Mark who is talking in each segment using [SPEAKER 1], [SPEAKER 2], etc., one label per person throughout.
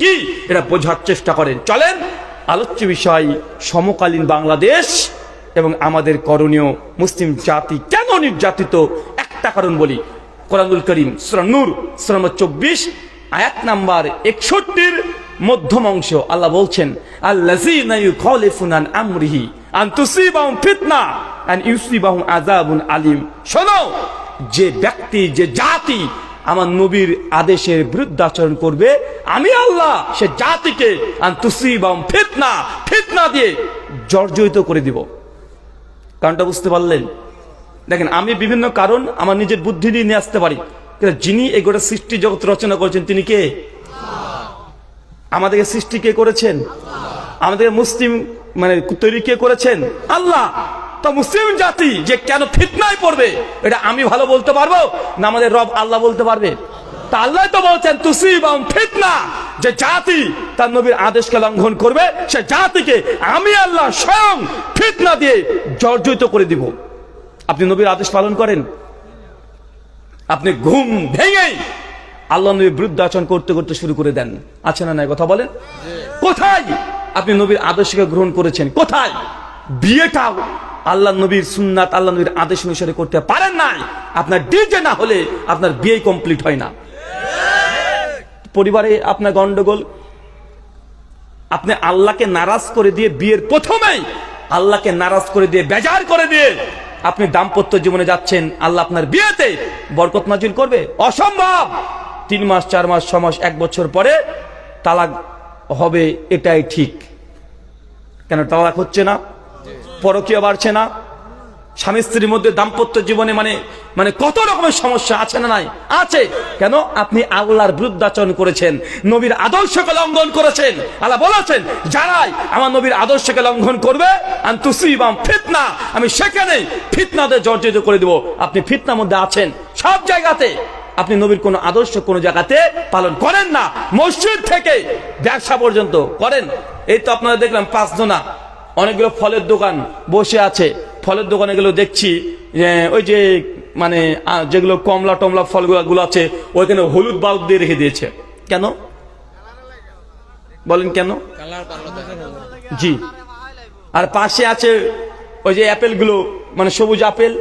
[SPEAKER 1] কি? এটা বোঝার চেষ্টা করেন। চলেন, আলোচ্য বিষয়, সমকালীন বাংলাদেশ এবং আমাদের করণীয় মুসলিম জাতি কেন নির্যাতিত? একটা কারণ বলি। কোরআনুল করিম, সুরা নূর, সুরা নম্বর চব্বিশ, আয়াত নাম্বার একষট্টির মধ্যম অংশ। আল্লাহ বলছেন ইউখালিফুনা আন যে ব্যক্তি, যে জাতি আমার নবীর আদেশের বিরুদ্ধে আচরণ করবে। আমি আল্লাহ, সে জাতিকে ফিতনা ফিতনা দিয়ে জর্জরিত করে দিব। কারণটা বুঝতে পারলেন? দেখেন, আমি বিভিন্ন কারণ আমার নিজের বুদ্ধি দিয়ে নিয়ে আসতে পারি। কিন্তু যিনি এই গোটা সৃষ্টি জগৎ রচনা করেছেন, তিনি কে? আমাদেরকে সৃষ্টি কে করেছেন? আমাদের মুসলিম মানে তৈরি কে করেছেন? আল্লাহ! তো মুসলিম জাতি যে কেন ফিতনায় পড়বে এটা আমি ভালো বলতে পারব না আমাদের রব আল্লাহ বলতে পারবে? তা আল্লাহ তো বলছেন তুসিবাম ফিতনা। যে জাতি তার নবীর আদেশকে লঙ্ঘন করবে সে জাতিকে আমি আল্লাহ স্বয়ং ফিতনা দিয়ে জর্জরিত করে দিব। আপনি নবীর আদেশ পালন করেন? আপনি ঘুম ভেঙেই আল্লাহ নবীর বিরুদ্ধে আচরণ করতে করতে শুরু করে দেন। আছে না নাই কথা বলেন? কোথায় আপনি নবীর আদর্শকে গ্রহণ করেছেন? কোথায়? বিয়েটাও আল্লাহ নবীর সুন্নাত আল্লাহ নবীর আদেশ অনুসারে করতে পারেন নাই। আপনার ডিজে না হলে আপনার বিয়ে কমপ্লিট হয় না। পরিবারে আপনার গন্ডগোল, আপনি আল্লাহকে নারাজ করে দিয়ে বিয়ের প্রথমেই আল্লাহকে নারাজ করে দিয়ে বেজার করে দিয়ে আপনি দাম্পত্য জীবনে যাচ্ছেন, আল্লাহ আপনার বিয়েতে বরকত নাজিল করবে। অসম্ভব! তিন মাস, চার মাস, ছ মাস, এক বছর পরে তালাক হবে, এটাই ঠিক। কেন তালাক হচ্ছে না? পরকীয় বাড়ছে না। স্বামী স্ত্রীর মধ্যে দাম্পত্য জীবনে মানে মানে কত রকমের সমস্যা আছে না নাই? আছে। কেন? আপনি আল্লাহর বিরুদ্ধাচরণ করেছেন, নবীর আদর্শকে লঙ্ঘন করেছেন। আল্লাহ বলেছেন, যারাই আমার নবীর আদর্শকে লঙ্ঘন করবে ফিতনা, আমি সেখানে ফিতনাদের জর্জরিত করে দেব। আপনি ফিতনার মধ্যে আছেন। সব জায়গাতে আপনি নবীর কোন আদর্শ কোন জায়গাতে পালন করেন না। মসজিদ থেকে ব্যবসা পর্যন্ত করেন। এই তো আপনারা দেখলাম পাঁচজনা। অনেকগুলো ফলের দোকান বসে আছে। ফলের দোকানে গেলেও দেখছি ওই যে মানে যেগুলো কমলা টমলা ফলগুলো গুলো আছে, ওইখানে হলুদ বাল্ব দিয়ে রেখে দিয়েছে। কেন? বলেন কেন? জি। আর পাশে আছে ওই যে অ্যাপেলগুলো মানে সবুজ আপেল,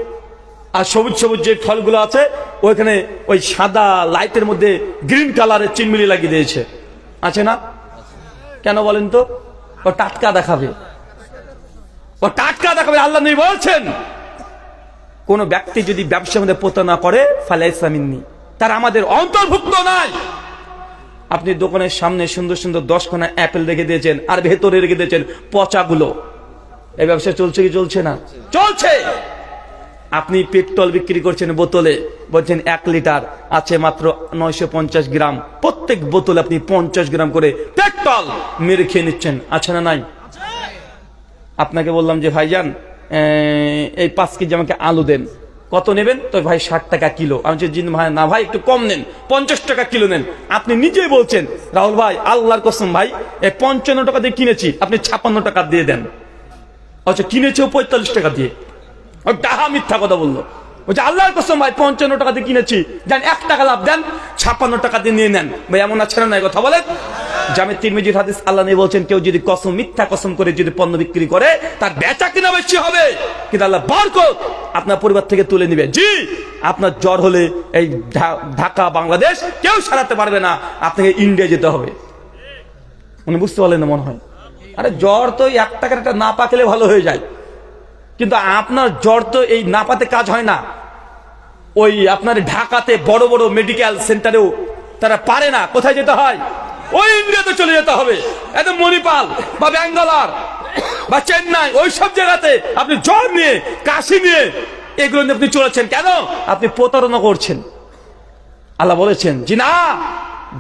[SPEAKER 1] আর সবুজ সবুজ যে ফলগুলো আছে, ওইখানে ওই সাদা লাইটের মধ্যে গ্রিন কালারের চিনমিলি লাগিয়ে দিয়েছে। আছে না? কেন বলেন তো? ও টাটকা দেখাবে। ও টাটকা দেখাবে, আল্লাহ নেই বলছেন। কোন ব্যক্তি যদি ব্যবসার মধ্যে প্রতারণা করে ফালে ইসলামিনী তার আমাদের অন্তর্ভুক্ত নাই। আপনি দোকানের সামনে সুন্দর সুন্দর দশখানা অ্যাপেল রেখে দিয়েছেন, আর ভেতরে রেখে দিয়েছেন পচাগুলো। এই ব্যবসা চলছে কি চলছে না? চলছে! আপনি পেট্রোল বিক্রি করছেন বোতলে, বলছেন এক লিটার, আছে মাত্র নয়শো পঞ্চাশ গ্রাম। প্রত্যেক বোতলে আপনি পঞ্চাশ গ্রাম করে পেট্রোল মেরে খেয়ে নিচ্ছেন, আছে না নাই? আপনাকে বললাম যে ভাই যান এই পাঁচ কেজি আমাকে আলু দেন। কত নেবেন? তো ভাই ষাট টাকা কিলো। আমি বলছি, জি ভাই না ভাই একটু কম নেন পঞ্চাশ টাকা কিলো নেন। আপনি নিজেই বলছেন রাহুল ভাই আল্লাহর কসম ভাই এই পঞ্চান্ন টাকা দিয়ে কিনেছি আপনি ছাপান্ন টাকা দিয়ে দেন। আচ্ছা কিনেছেও পঁয়তাল্লিশ টাকা দিয়ে। ডাহা মিথ্যা কথা বলল। বলছে, আল্লাহর কসম ভাই, পঞ্চান্ন টাকা দিয়ে কিনেছি। যান, এক টাকা লাভ দেন, ছাপ্পান্ন টাকা দিয়ে নিয়ে নেন। ভাই, এমন আছে না কথা বলেন। জামে তিরমিজির হাদিস, আল্লাহ নেই বলছেন, কেউ যদি কসম, মিথ্যা কসম করে যদি পণ্য বিক্রি করে, তার বেচা কিনা বেশি হবে। কিন্তু আল্লাহ বরকত আপনার পরিবার থেকে তুলে নিবে। জি, আপনার জ্বর হলে এই ঢাকা, বাংলাদেশ কেউ সারাতে পারবে না। আপনাকে ইন্ডিয়া যেতে হবে। উনি বুঝতে পারলেন না মনে হয়। আরে জ্বর তো এক টাকার একটা না পাকলে ভালো হয়ে যায়। কিন্তু আপনার জ্বর তো এই নাপাতে কাজ হয় না। ওই আপনার ঢাকাতে বড় বড় মেডিকেল সেন্টারেও তারা পারে না। কোথায় যেতে হয়? ওই ইন্ডিয়াতে চলে যেতে হবে। একদম মণিপাল বা ব্যাঙ্গালোর বা চেন্নাই, ওই সব জায়গাতে আপনি জ্বর নিয়ে, কাশি নিয়ে এগুলো নিয়ে আপনি চলেছেন কেন? আপনি প্রতারণা করছেন। আল্লাহ বলেছেন যে না,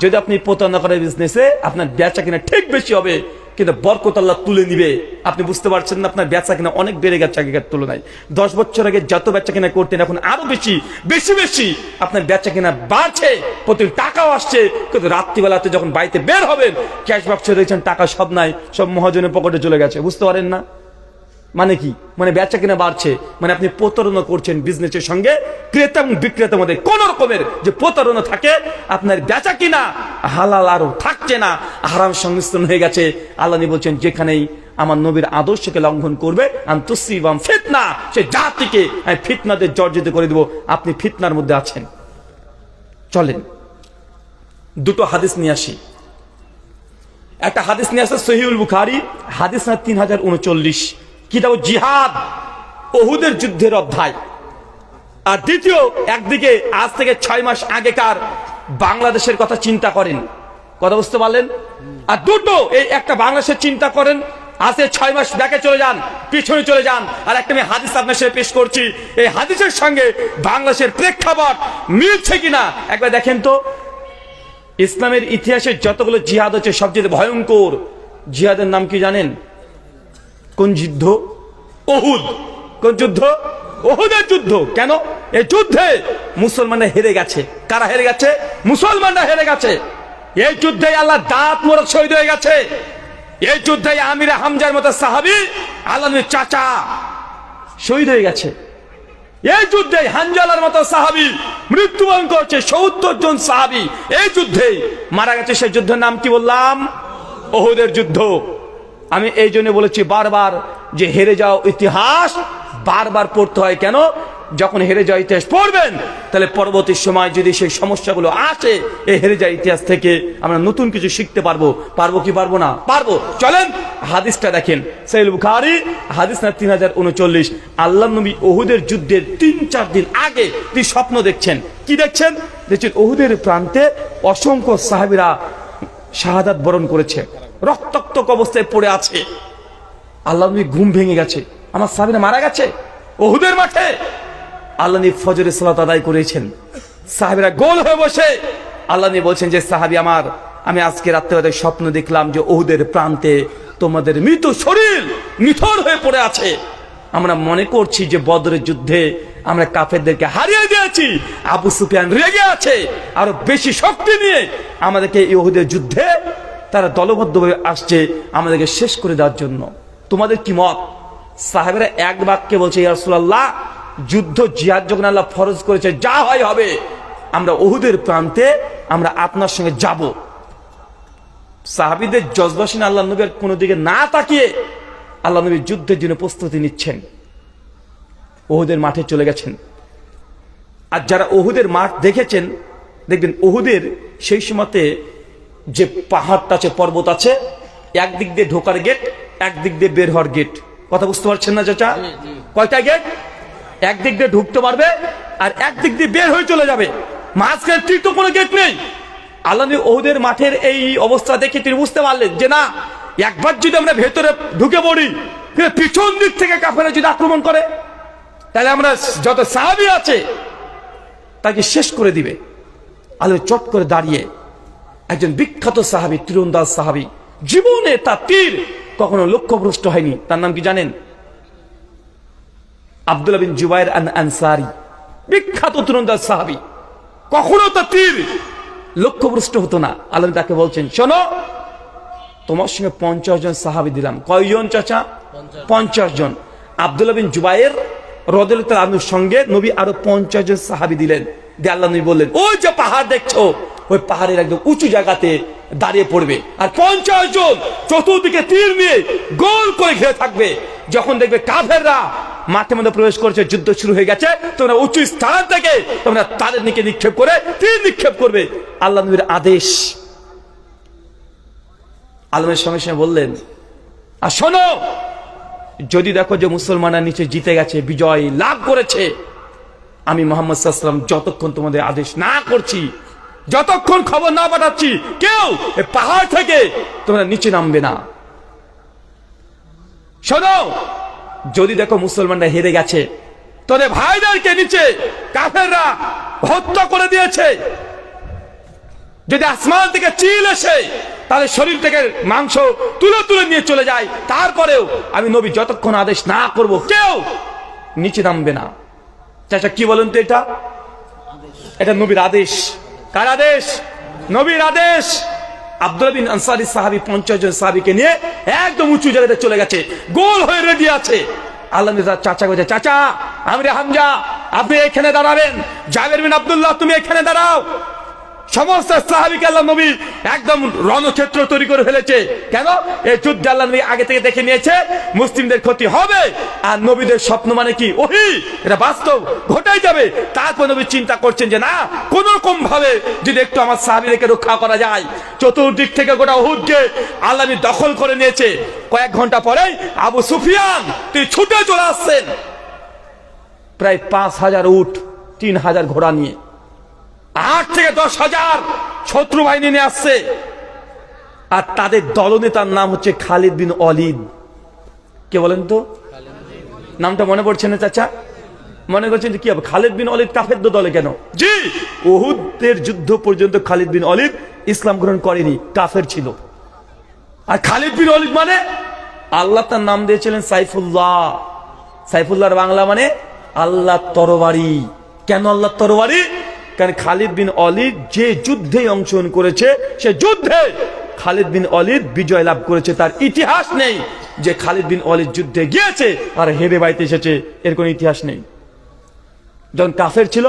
[SPEAKER 1] যদি আপনি প্রতারণা করেন বিজনেসে আপনার বেচা কিনা ঠিক বেশি হবে। কিন্তু বরকত আল্লাহ তুলে নিবে। আপনি বুঝতে পারছেন না, আপনার বেচা কিনা অনেক বেড়ে গেছে আগেকার তুলনায়। দশ বছর আগে যত বেচা কিনা করতেন, এখন আরও বেশি বেশি বেশি। আপনার বেচা কিনা বাড়ছে, প্রতিদিন টাকাও আসছে, কিন্তু রাত্রিবেলাতে যখন বাড়িতে বের হবেন ক্যাশ বাক্সে রয়েছেন, টাকা সব নাই, সব মহাজনের পকেটে চলে গেছে। বুঝতে পারেন না? মানে কি? মানে বেচা কিনা বাড়ছে। মানে আপনি প্রতারণা করছেন বিজনেসের সঙ্গে। ক্রেতা এবং বিক্রেতার মধ্যে কোন রকমের যে প্রতারণা থাকে, আপনার বেচা কিনা হালাল আরও থাকছে না, হারাম সংমিশ্রণ হয়ে গেছে। আল্লাহ বলছেন, যেখানেই আমার নবীর আদর্শকে লঙ্ঘন করবে আন্তসিবাম ফিতনা সে জাতিকে আমি ফিতনাদের জর্জিত করে দেবো। আপনি ফিতনার মধ্যে আছেন। চলেন, দুটো হাদিস নিয়ে আসি। একটা হাদিস নিয়ে আসে সহিউল বুখারি, হাদিস না তিন হাজার উনচল্লিশ। কিতাব জিহাদ, ওহুদের যুদ্ধের অধ্যায়। আর দ্বিতীয়, একদিকে আজ থেকে ছয় মাস আগেকার বাংলাদেশের কথা চিন্তা করেন। কথা বুঝতে পারলেন? আর দুটো, এই একটা বাংলাদেশের চিন্তা করেন, আজকে ছয় মাস ব্যাকে চলে যান, পিছনে চলে যান। আর একটা আমি হাদিস আপনার সাথে পেশ করছি, এই হাদিসের সঙ্গে বাংলাদেশের প্রেক্ষাপট মিলছে কিনা? একবার দেখেন তো, ইসলামের ইতিহাসে যতগুলো জিহাদ হচ্ছে, সবচেয়ে ভয়ঙ্কর জিহাদের নাম কি জানেন? কোন যুদ্ধ? ওহুদ কোন যুদ্ধ? ওহুদের যুদ্ধ। কেন? এই যুদ্ধে মুসলমানরা হেরে গেছে। কারা হেরে গেছে? মুসলমানরা হেরে গেছে। এই যুদ্ধে আল্লাহ দাঁত মোরক শহীদ হয়ে গেছে। এই যুদ্ধে আমির হামজার মতো সাহাবি আল্লাহ চাচা শহীদ হয়ে গেছে। এই যুদ্ধে হানজালার মতো সাহাবি মৃত্যুবরণ করছে সত্তর জন সাহাবি। এই যুদ্ধে মারা গেছে সেই যুদ্ধের নাম কি বললাম? ওহুদের যুদ্ধ। আমি এই জন্য বলেছি বারবার যে হেরে যাও ইতিহাস, বারবার পড়তে হয় কেন? যখন হেরে যাওয়া ইতিহাস পড়বেন, তাহলে পরবর্তী সময় যদি সেই সমস্যাগুলো আসে, এই হেরে যাওয়া ইতিহাস থেকে আমরা নতুন কিছু শিখতে পারব। পারব কি পারব না? পারব। চলেন, হাদিসটা দেখেন। সাইল বুখারি, হাদিস না তিন হাজার উনচল্লিশ। আল্লাহ নবী ওহুদের যুদ্ধের তিন, চার দিন আগে তিনি স্বপ্ন দেখছেন। কি দেখছেন? দেখছেন ওহুদের প্রান্তে অসংখ্য সাহাবিরা শাহাদাত বরণ করেছে। রক্তাক্তক অবস্থায় পড়ে আছে। আল্লাহ নবী ঘুম ভেঙে গেছে। আমার সাহাবিরা মারা গেছে। ওহুদের মাঠে। আল্লাহ নবী ফজরের সালাত আদায় করেছেন। সাহাবিরা গোল হয়ে বসে। আল্লাহ নবী বলছেন যে, সাহাবি আমার, আমি আজকে রাত্রে স্বপ্ন দেখলাম যে ওহুদের প্রান্তে তোমাদের মৃত শরীর নিথর হয়ে পড়ে আছে। আমরা মনে করছি যে বদরের যুদ্ধে আমরা কাফেরদেরকে হারিয়ে দিয়েছি। আবু সুফিয়ান রেগে আছে। আরও বেশি শক্তি নিয়ে আমাদেরকে এই ওহুদের যুদ্ধে তারা দলবদ্ধভাবে আসছে আমাদেরকে শেষ করে দেওয়ার জন্য। তোমাদের কি মত? সাহেবেরা এক বাক্যে বলছে ইয়ারসুল্লাহ যুদ্ধ, জিহাদ যখন আল্লাহ ফরজ করেছে, যা হয় হবে। আমরা ওহুদের প্রান্তে আমরা আপনার সঙ্গে যাব। সাহাবিদের জজবাসীন আল্লাহ নবীর কোনো দিকে না তাকিয়ে আল্লাহ নবী যুদ্ধের জন্য প্রস্তুতি নিচ্ছেন। ওহুদের মাঠে চলে গেছেন। আর যারা ওহুদের মাঠ দেখেছেন, দেখবেন ওহুদের সেই সময়তে যে পাহাড়টা আছে পর্বত আছে একদিক দিয়ে ঢোকার গেট একদিক দিয়ে বের হওয়ার গেট কথা বুঝতে পারছেন না চাচা? কয়টা গেট একদিক দিয়ে ঢুকতে পারবে আর একদিক দিয়ে বের হয়ে চলে যাবে। মাঝখানে তৃতীয় কোনো গেট নেই। আল্লাহ নবী ওহুদের মাঠের এই অবস্থা দেখে তিনি বুঝতে পারলেন যে না একবার যদি আমরা ভেতরে ঢুকে পড়ি পিছন দিক থেকে কাফেরা যদি আক্রমণ করে তাহলে আমরা যত সাহাবি আছে তাকে শেষ করে দিবে। আলো চট করে দাঁড়িয়ে একজন বিখ্যাত সাহাবি তীরন্দাজ সাহাবি। জীবনে তার তীর কখনো লক্ষ্যভ্রষ্ট হয়নি। তার নাম কি জানেন? আব্দুল্লাহ বিন জুবাইর আন আনসারি। বিখ্যাত তীরন্দাজ সাহাবি। কখনো তার তীর লক্ষ্যভ্রষ্ট হতো না। আলম তাকে বলছেন শোনো তোমার সঙ্গে পঞ্চাশ জন সাহাবি দিলাম। কয়জন চাচা? পঞ্চাশ জন। আব্দুল্লাহ বিন জুবাইর রদুল সঙ্গে নবী আরও পঞ্চাশ জন সাহাবি দিলেন। দিয়ে আল্লাহ নবী বললেন, ওই যে পাহাড় দেখছ, ওই পাহাড়ের একদম উঁচু জায়গাতে দাঁড়িয়ে পড়বে। আর পঞ্চাশ জন চতুর্দিকে তীর নিয়ে গোল করে ঘিরে থাকবে। যখন দেখবে কাফেররা মাঠে মধ্যে প্রবেশ করেছে, যুদ্ধ শুরু হয়ে গেছে, তোমরা উঁচু স্থান থেকে তোমরা তাদের নিকে নিক্ষেপ করে তীর নিক্ষেপ করবে। আল্লাহ নবীর আদেশ। আলমের সঙ্গে সঙ্গে বললেন, আর শোনো, যদি দেখো যে মুসলমানরা নিচে জিতে গেছে, বিজয় লাভ করেছে আমি মোহাম্মদ সাল্লাম যতক্ষণ তোমাদের আদেশ না করছি, যতক্ষণ খবর না পাঠাচ্ছি, কেউ পাহাড় থেকে তোমরা নিচে নামবে না। শোনো, যদি দেখো মুসলমানরা হেরে গেছে তোদের ভাইদেরকে নিচে কাফেররা হত্যা করে দিয়েছে। যদি আসমান থেকে চিল এসে তাদের শরীর থেকে মাংস তুলে তুলে নিয়ে চলে যায়, তারপরেও আমি নবী যতক্ষণ আদেশ না করব, কেউ নিচে নামবে না। চাচা, কি বলেন তো এটা? এটা নবীর আদেশ। কার আদেশ? নবীর আদেশ। আব্দুল বিন আনসারি সাহাবি পঞ্চাশ জন নিয়ে একদম উঁচু চলে গেছে। গোল হয়ে চাচা বলছে, চাচা হামজা, আপনি দাঁড়াবেন। বিন আব্দুল্লাহ, তুমি এখানে দাঁড়াও। সমস্ত সাহাবিকে আল্লাহ নবী একদম রণক্ষেত্র তৈরি করে ফেলেছে। কেন? এই যুদ্ধ আল্লাহ নবী আগে থেকে দেখে নিয়েছে, মুসলিমদের ক্ষতি হবে, আর নবীদের স্বপ্ন মানে কি? ওহি, এটা বাস্তব, ঘটাই যাবে। তারপর নবী চিন্তা করছেন যে না কোন ভাবে যদি একটু আমার সাহাবিদেরকে রক্ষা করা যায়। চতুর্দিক থেকে গোটা হুদকে আল্লাহ দখল করে নিয়েছে। কয়েক ঘণ্টা পরেই আবু সুফিয়ান তুই ছুটে চলে আসছেন। প্রায় পাঁচ হাজার উট, তিন হাজার ঘোড়া নিয়ে। আট থেকে দশ হাজার শত্রু বাহিনী নিয়ে আসছে। আর তাদের দলনেতার নাম হচ্ছে খালিদ বিন অলিদ কে বলেন তো? নামটা মনে পড়ছে না চাচা? মনে করছেন কি হবে? খালিদ বিন অলিদ কাফের দলে কেন? জি। ওহুদের যুদ্ধ পর্যন্ত খালিদ বিন অলিদ ইসলাম গ্রহণ করেনি কাফের ছিল। আর খালিদ বিন অলিদ মানে? আল্লাহ তার নাম দিয়েছিলেন সাইফুল্লাহ। সাইফুল্লাহর বাংলা মানে আল্লাহ তরবারি। কেন আল্লাহ তরবারি? কারণ খালিদ বিন অলিদ যে যুদ্ধে অংশগ্রহণ করেছে, সে যুদ্ধে খালিদ বিন অলিদ বিজয় লাভ করেছে। তার ইতিহাস নেই যে খালিদ বিন অলিদ যুদ্ধে গিয়েছে আর হেরে বাইতে এসেছে। এর কোনো ইতিহাস নেই। যখন কাফের ছিল,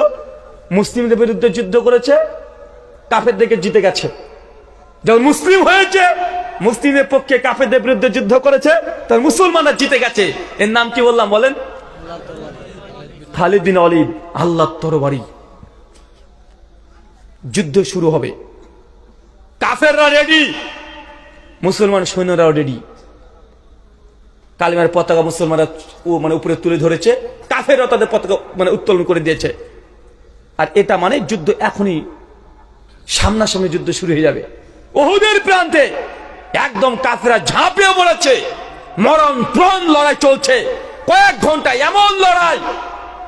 [SPEAKER 1] মুসলিমদের বিরুদ্ধে যুদ্ধ করেছে কাফের দিকে জিতে গেছে। যখন মুসলিম হয়েছে মুসলিমের পক্ষে কাফেরদের বিরুদ্ধে যুদ্ধ করেছে, তখন মুসলমানরা জিতে গেছে। এর নাম কি বললাম বলেন? খালিদ বিন অলিদ আল্লাহ তরবারি। যুদ্ধ শুরু হবে। কাফেররা রেডি মুসলমান সৈন্যরাও রেডি কালিমার পতাকা মুসলমানরা মানে উপরে তুলে ধরেছে। কাফেররা তাদের পতাকা মানে উত্তোলন করে দিয়েছে। আর এটা মানে যুদ্ধ এখনই সামনাসামনি যুদ্ধ শুরু হয়ে যাবে। ওহুদের প্রান্তে একদম কাফেরা ঝাঁপিয়ে পড়েছে। মরণ প্রাণ লড়াই চলছে। কয়েক ঘণ্টা এমন লড়াই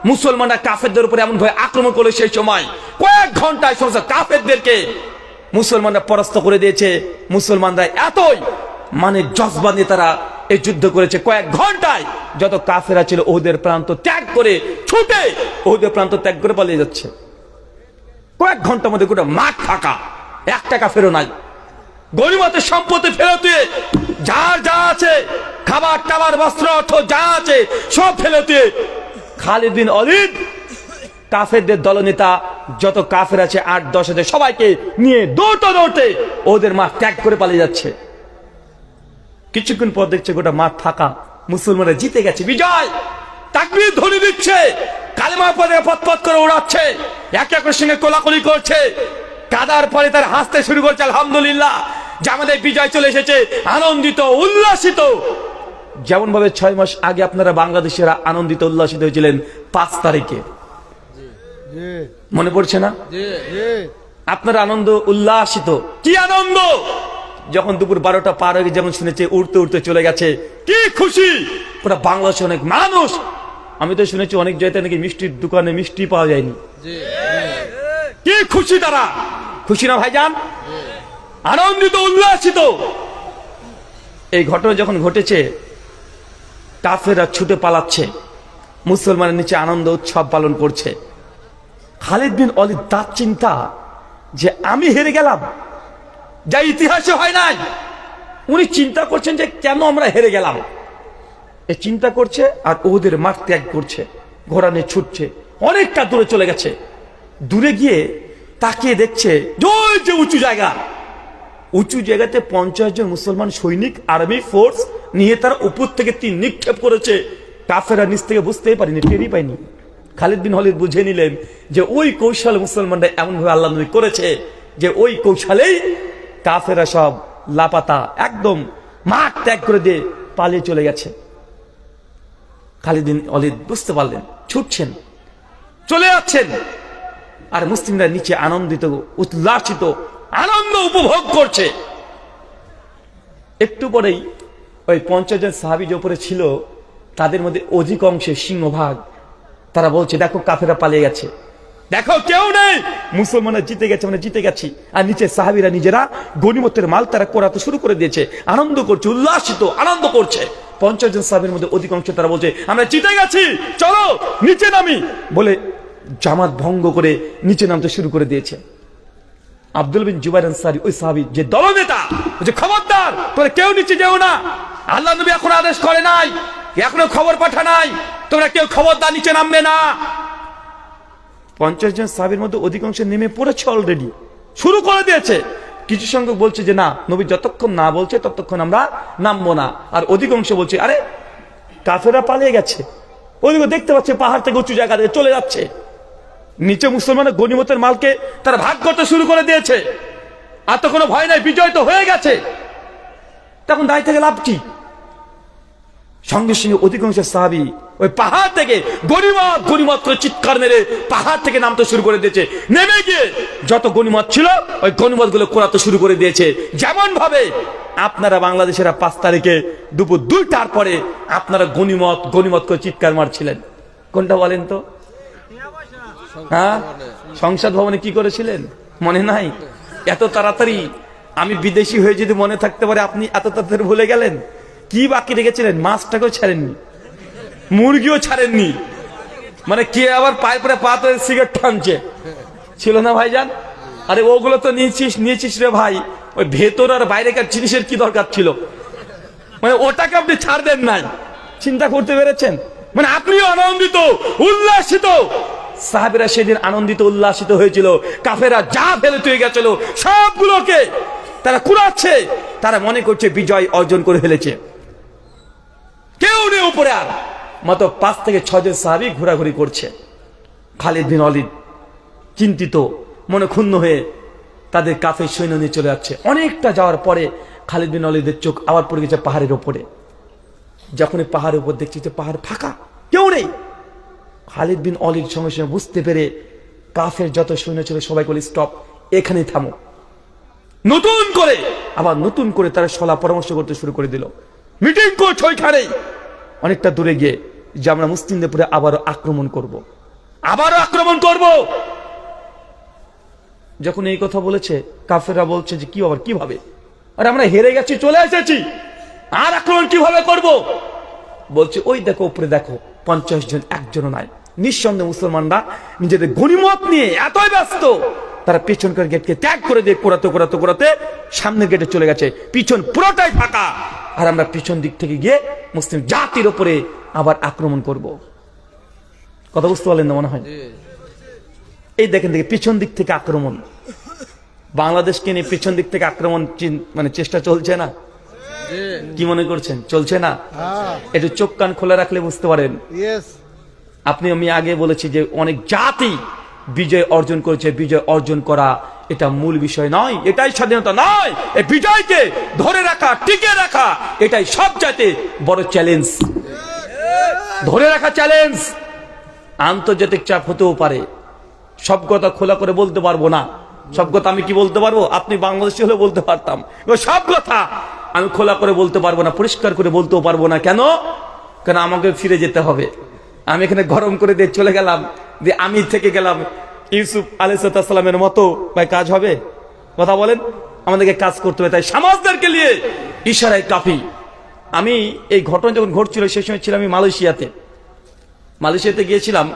[SPEAKER 1] মুসলমানরা কাফেরদের উপরে এমন ভাবে আক্রমণ করে সেই সময়। কয়েক ঘন্টায় সমস্ত কাফেরদেরকে মুসলমানরা পরাস্ত করে দিয়েছে। মুসলমানরা এতই মানে জজবা নিয়ে তারা এই যুদ্ধ করেছে। কয়েক ঘন্টায় যত কাফেরা ছিল ওদের প্রান্ত ত্যাগ করে ছুটে ওদের প্রান্ত ত্যাগ করে পালিয়ে যাচ্ছে। কয়েক ঘণ্টার মধ্যে গোটা মাঠ ফাঁকা। এক টাকা ফেরো নাই। গরিমতের সম্পত্তি ফেরত দিয়ে যার যা আছে, খাবার, টাবার, বস্ত্র, অর্থ যা আছে, সব ফেরত দিয়ে খালিদ বিন অলিদ, কাফেরদের দলনেতা, যত কাফের আছে, আট, দশ হাজার, সবাইকে নিয়ে দৌড়তে দৌড়তে ওদের মাঠ ত্যাগ করে পালিয়ে যাচ্ছে। কিছুক্ষণ পর দেখছে গোটা মাঠ ফাঁকা, মুসলমানরা জিতে গেছে, বিজয়! তাকবীর ধরে দিচ্ছে, কালেমা পদে পথ করে উড়াচ্ছে, একে একের সঙ্গে কোলাকুলি করছে, কাদার পরে তার হাসতে শুরু করছে, আলহামদুলিল্লাহ, যে আমাদের বিজয় চলে এসেছে, আনন্দিত, উল্লাসিত যেমন ভাবে ছয় মাস আগে আপনারা বাংলাদেশেরা আনন্দিত উল্লাসিত হয়েছিলেন পাঁচ তারিখে। মনে পড়ছে না? আপনার আনন্দ উল্লাসিত। কি আনন্দ? যখন দুপুর বারোটা পার হয়ে যেমন শুনেছে উড়তে উড়তে চলে গেছে কি খুশি! পুরো বাংলাদেশে অনেক মানুষ। আমি তো শুনেছি অনেক জায়গায় নাকি মিষ্টির দোকানে মিষ্টি পাওয়া যায়নি। কি খুশি তারা? খুশি না ভাইজান? আনন্দিত উল্লাসিত। এই ঘটনা যখন ঘটেছে কাফেরা ছুটে পালাচ্ছে। মুসলমানের নিচে আনন্দ উৎসব পালন করছে। খালিদ বিন অলিদ তার চিন্তা যে আমি হেরে গেলাম। যা ইতিহাসে হয় নাই। উনি চিন্তা করছেন যে কেন আমরা হেরে গেলাম। এ চিন্তা করছে আর ওদের মাঠ ত্যাগ করছে। ঘোড়া নিয়ে ছুটছে। অনেকটা দূরে চলে গেছে। দূরে গিয়ে তাকিয়ে দেখছে যে উঁচু জায়গা। উঁচু জায়গাতে পঞ্চাশ জন মুসলমান সৈনিক, আর্মি ফোর্স নিয়ে তার উপর থেকে তিন নিক্ষেপ করেছে। কাফেরা নিচ থেকে বুঝতেই পারিনি, টেরই পাইনি খালিদ বিন হলিদ বুঝে নিলেন যে ওই কৌশল মুসলমানরা এমনভাবে আল্লাহ নবী করেছে যে ওই কৌশলেই কাফেরা সব লাপাতা একদম মাঠ ত্যাগ করে দিয়ে পালিয়ে চলে গেছে। খালিদিন অলিদ বুঝতে পারলেন, ছুটছেন, চলে যাচ্ছেন। আর মুসলিমরা নিচে আনন্দিত উল্লাসিত আনন্দ উপভোগ করছে। একটু পরেই ওই পঞ্চাশ জন সাহাবি যে উপরে ছিল, তাদের মধ্যে অধিক অংশে সিংহভাগ। তারা বলছে, দেখো কাফেরা পালিয়ে গেছে। দেখো, কেউ নেই। মুসলমানরা জিতে গেছে মানে জিতে গেছি। আর নিচে সাহাবিরা নিজেরা গণিমতের মাল তারা করাতে শুরু করে দিয়েছে। আনন্দ করছে, উল্লাসিত, আনন্দ করছে। পঞ্চাশ জন সাহাবির মধ্যে অধিকাংশ তারা বলছে, আমরা জিতে গেছি, চলো, নিচে নামি। বলে জামাত ভঙ্গ করে নিচে নামতে শুরু করে দিয়েছে। আব্দুল বিন জুবাইর আনসারি, ওই সাহাবি যে দলনেতা, যে খবরদার, তোরা কেউ নিচে যেও না। আল্লাহ নবী এখন আদেশ করে নাই, এখনও খবর পাঠা নাই, তোমরা কেউ খবরদার নিচে নামবে না। পঞ্চাশ জন সাহাবির মধ্যে অধিকাংশ নেমে পড়েছে অলরেডি শুরু করে দিয়েছে। কিছু সংখ্যক বলছে যে, না, নবী যতক্ষণ না বলছে, ততক্ষণ আমরা নামবো না। আর অধিকাংশ বলছে, আরে কাফেরা পালিয়ে গেছে। ওদিকে দেখতে পাচ্ছে পাহাড় থেকে উঁচু জায়গা থেকে চলে যাচ্ছে। নিচে মুসলমানের গণিমতের মালকে তারা ভাগ করতে শুরু করে দিয়েছে। আর তো কোনো ভয় নাই, বিজয় তো হয়ে গেছে। তখন দায় থেকে লাভ কি? সঙ্গে সঙ্গে অধিকাংশ সাহাবি ওই পাহাড় থেকে গরিমত গরিমত করে চিৎকার মেরে পাহাড় থেকে নামতে শুরু করে দিয়েছে। নেমে গিয়ে যত গনিমত ছিল, ওই গনিমতগুলো কোরাতে শুরু করে দিয়েছে। যেমন ভাবে আপনারা বাংলাদেশেরা পাঁচ তারিখে দুপুর দুইটার পরে আপনারা গনিমত গনিমত করে চিৎকার মারছিলেন। কোনটা বলেন তো? হ্যাঁ? সংসদ ভবনে কি করেছিলেন? মনে নাই? এত তাড়াতাড়ি আমি বিদেশি হয়ে যদি মনে থাকতে পারে, আপনি এত তাড়াতাড়ি ভুলে গেলেন? কি বাকি রেখেছিলেন? মাছটাকেও ছাড়েননি। মুরগিও ছাড়েননি। মানে কে আবার পায়ে পরে পা সিগারেট টানছে ছিল না ভাইজান? আরে ওগুলো তো নিয়েছিস নিয়েছিস রে ভাই। ওই ভেতর আর বাইরেকার জিনিসের কি দরকার ছিল? মানে ওটাকে আপনি ছাড় দেন নাই। চিন্তা করতে পেরেছেন? মানে আপনিও আনন্দিত, উল্লাসিত। সাহাবেরা সেদিন আনন্দিত, উল্লাসিত হয়েছিল। কাফেরা যা ফেলে তুই গেছিল, সবগুলোকে তারা কুড়াচ্ছে। তারা মনে করছে বিজয় অর্জন করে ফেলেছে। কেউ নেই উপরে আর। মাত্র পাঁচ থেকে ছজন সাহাবি ঘোরাঘুরি করছে। খালিদ বিন অলিদ চিন্তিত, মনে ক্ষুণ্ণ হয়ে তাদের কাফের সৈন্য নিয়ে চলে যাচ্ছে। অনেকটা যাওয়ার পরে খালিদ বিন অলিদের চোখ আবার পড়ে গেছে পাহাড়ের ওপরে যখনই পাহাড়ের উপর দেখছি যে পাহাড় ফাঁকা, কেউ নেই। খালিদ বিন অলির সঙ্গে সঙ্গে বুঝতে পেরে কাফের যত সৈন্য ছিল সবাই বলে, স্টপ, এখানেই থামো। নতুন করে, আবার নতুন করে তারা সলা পরামর্শ করতে শুরু করে দিল। মিটিং করছে ওইখানেই। অনেকটা দূরে গিয়ে যে আমরা মুসলিমদের উপরে আবারও আক্রমণ করব। আবারও আক্রমণ করব। যখন এই কথা বলেছে, কাফেররা বলছে যে, কি আবার কীভাবে আর আমরা হেরে গেছি, চলে এসেছি। আর আক্রমণ কীভাবে করব? বলছে, ওই দেখো, উপরে দেখো, পঞ্চাশ জন একজনও নাই। নিঃসন্দেহে মুসলমানরা নিজেদের গণিমত নিয়ে এতই ব্যস্ত। তারা পেছনকার গেটকে ত্যাগ করে দিয়ে কোরাতে কোরাতে কোরাতে সামনের গেটে চলে গেছে। পিছন পুরোটাই ফাঁকা। আর আমরা পিছন দিক থেকে গিয়ে মুসলিম জাতির উপরে আবার আক্রমণ করব। কথা বুঝতে পারলেন না মনে হয়? এই দেখেন দেখে পিছন দিক থেকে আক্রমণ। বাংলাদেশকে নিয়ে পিছন দিক থেকে আক্রমণ মানে চেষ্টা চলছে না? কি মনে করছেন? চলছে না? একটু চোখ কান খোলা রাখলে বুঝতে পারেন। আপনি আমি আগে বলেছি যে অনেক জাতি বিজয় অর্জন করেছে। বিজয় অর্জন করা এটা মূল বিষয় নয়, এটাই স্বাধীনতা নয়। এই বিজয়কে ধরে রাখা টিকে রাখা, এটাই সব চাইতে বড় চ্যালেঞ্জ ধরে রাখা চ্যালেঞ্জ আন্তর্জাতিক চাপ হতেও পারে। সব কথা খোলা করে বলতে পারব না। সব কথা আমি কি বলতে পারব? আপনি বাংলাদেশি হলে বলতে পারতাম। সব কথা আমি খোলা করে বলতে পারব না, পরিষ্কার করে বলতেও পারব না। কেন? কেন আমাকে ফিরে যেতে হবে। আমি এখানে গরম করে দিয়ে চলে গেলাম, দিয়ে আমি থেকে গেলাম। ইউসুফ আলাইসালামের মতো ভাই কাজ হবে? কথা বলেন, আমাদেরকে কাজ করতে হবে, তাই সমাজদেরকে নিয়ে ইশারায় কাফি। আমি এই ঘটনা যখন ঘটছিল, সেই সময় ছিলাম আমি মালয়েশিয়াতে। মালয়েশিয়াতে গিয়েছিলাম,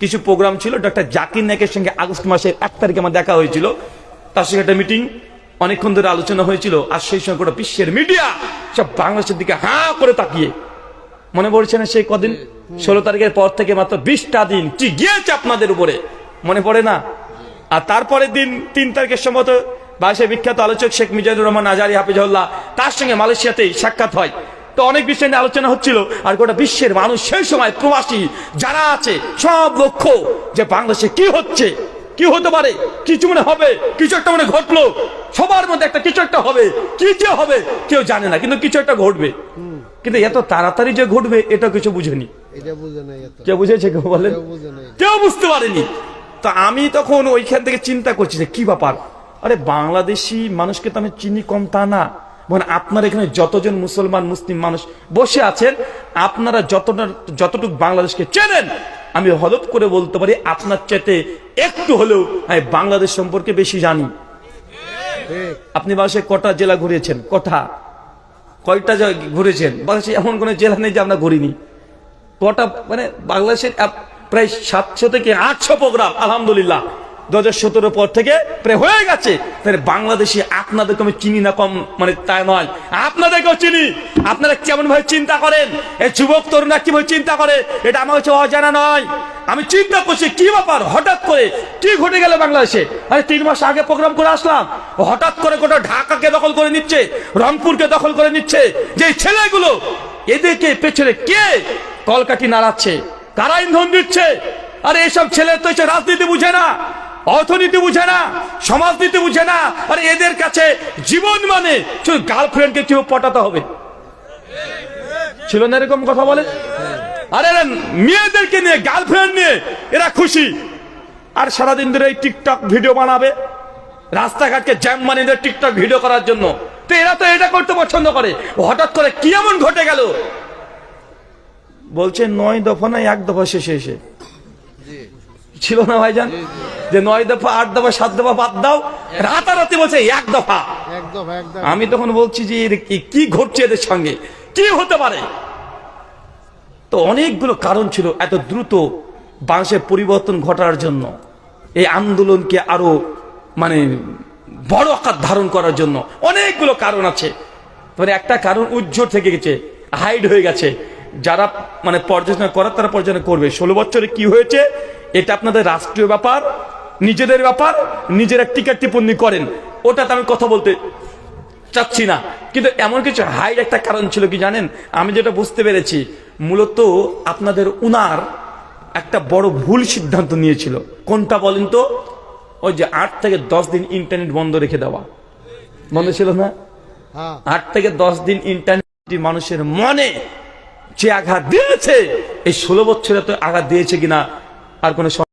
[SPEAKER 1] কিছু প্রোগ্রাম ছিল, ডক্টর জাকির নায়কের সঙ্গে আগস্ট মাসের এক তারিখে আমার দেখা হয়েছিল। তার সঙ্গে একটা মিটিং, অনেকক্ষণ ধরে আলোচনা হয়েছিল, আর সেই সঙ্গে গোটা বিশ্বের মিডিয়া সব বাংলাদেশের দিকে হাঁ করে তাকিয়ে। মনে পড়ছে না সেই কদিন? ষোলো তারিখের পর থেকে মাত্র বিশটা দিন, কি গিয়েছে আপনাদের উপরে? মনে পড়ে না? আর তারপরের দিন তিন তারিখের সম্ভবত বাংলাদেশের বিখ্যাত আলোচক শেখ মিজানুর রহমান আজারি হাফিজউল্লাহ তার সঙ্গে মালয়েশিয়াতেই সাক্ষাৎ হয়। তো অনেক বিষয় নিয়ে আলোচনা হচ্ছিল আর গোটা বিশ্বের মানুষ সেই সময় প্রবাসী যারা আছে সব লক্ষ্য যে বাংলাদেশে কি হচ্ছে কি হতে পারে কিছু মনে হবে কিছু একটা মনে ঘটলো সবার মধ্যে একটা কিছু একটা হবে কি যে হবে কেউ জানে না কিন্তু কিছু একটা ঘটবে। কিন্তু এত তাড়াতাড়ি যে ঘটবে এটা কিছু বুঝেনি। কেউ বুঝেছে কেউ বলেন?
[SPEAKER 2] কেউ
[SPEAKER 1] বুঝতে পারেনি। তা আমি তখন ওইখান থেকে চিন্তা করছি যে কি ব্যাপার? আরে বাংলাদেশি মানুষকে তো আমি চিনি কম তা না। মানে আপনার এখানে যতজন মুসলমান, মুসলিম মানুষ বসে আছেন, আপনারা যতটা, যতটুকু বাংলাদেশকে চেনেন, আমি হলপ করে বলতে পারি, আপনার চাইতে একটু হলেও আমি বাংলাদেশ সম্পর্কে বেশি জানি। আপনি বাংলাদেশে কটা জেলা ঘুরেছেন? কটা? কয়টা ঘুরেছেন? বাংলাদেশে এমন কোনো জেলা নেই যে আমরা ঘুরিনি। কটা মানে বাংলাদেশের প্রায় সাতশো থেকে আটশো প্রোগ্রাম আলহামদুলিল্লাহ। দু হাজার সতেরো পর থেকে প্রায় হয়ে গেছে। বাংলাদেশে আপনাদেরকে আমি চিনি না কম মানে তাই নয়। আপনাদেরকেও চিনি। আপনারা কেমন ভাবে চিন্তা করেন? এই যুবক তরুণরা কীভাবে চিন্তা করে? এটা আমার কাছে অজানা নয়। আমি চিন্তা করছি, কি ব্যাপার? হঠাৎ করে কি ঘটে গেল বাংলাদেশে? আরে তিন মাস আগে প্রোগ্রাম করে আসলাম। হঠাৎ করে গোটা ঢাকাকে দখল করে নিচ্ছে, রংপুরকে দখল করে নিচ্ছে। যে ছেলেগুলো, এদেরকে পেছনে কে কলকাঠি নাড়াচ্ছে? কারা ইন্ধন দিচ্ছে? আরে এসব ছেলে তো এসব রাজনীতি বুঝে না, অর্থনীতি বুঝে না, সমাজনীতি বুঝে না। আর এদের কাছে জীবন মানে শুধু গার্লফ্রেন্ডকে কেউ পটাতে হবে। ছিল না এরকম কথা বলে? আরে এরা মেয়েদেরকে নিয়ে গার্লফ্রেন্ড নিয়ে এরা খুশি। আর সারাদিন ধরে এই টিকটক ভিডিও বানাবে, রাস্তাঘাটকে জ্যাম বানিয়ে টিকটক ভিডিও করার জন্য। তো এরা তো এটা করতে পছন্দ করে। হঠাৎ করে কি এমন ঘটে গেল? বলছে নয় দফা না এক দফা শেষে এসে। ছিল না ভাইজান? যে নয় দফা আট দফা সাত দফা বাদ দাও রাতারাতি বলছে এক দফা। আমি তখন বলছি যে কি- কি ঘটছে এদের সঙ্গে? কি হতে পারে? তো অনেকগুলো কারণ ছিল এত দ্রুত বাংলাদেশের পরিবর্তন ঘটার জন্য এই আন্দোলনকে আরও মানে বড় আকার ধারণ করার জন্য অনেকগুলো কারণ আছে। একটা কারণ উজ্জ্বল থেকে গেছে হাইড হয়ে গেছে। যারা মানে পর্যালোচনা করার তারা পর্যালোচনা করবে। ষোলো বছরে কি হয়েছে? এটা আপনাদের রাষ্ট্রীয় ব্যাপার নিজেদের ব্যাপার নিজেরা টিকা টিপ্পণী করেন। ওটাতে আমি কথা বলতে চাচ্ছি না। কিন্তু এমন কিছু হাইড একটা কারণ ছিল কি জানেন? আমি যেটা বুঝতে পেরেছি মূলত আপনাদের উনার একটা বড় ভুল সিদ্ধান্ত নিয়েছিল। কোনটা বলেন তো? ওই যে আট থেকে দশ দিন ইন্টারনেট বন্ধ রেখে দেওয়া। বন্ধ ছিল না?
[SPEAKER 2] হ্যাঁ।
[SPEAKER 1] আট থেকে দশ দিন ইন্টারনেট মানুষের মনে যে আঘাত দিয়েছে এই ষোলো বছরে তো আঘাত দিয়েছে কিনা আর কোনো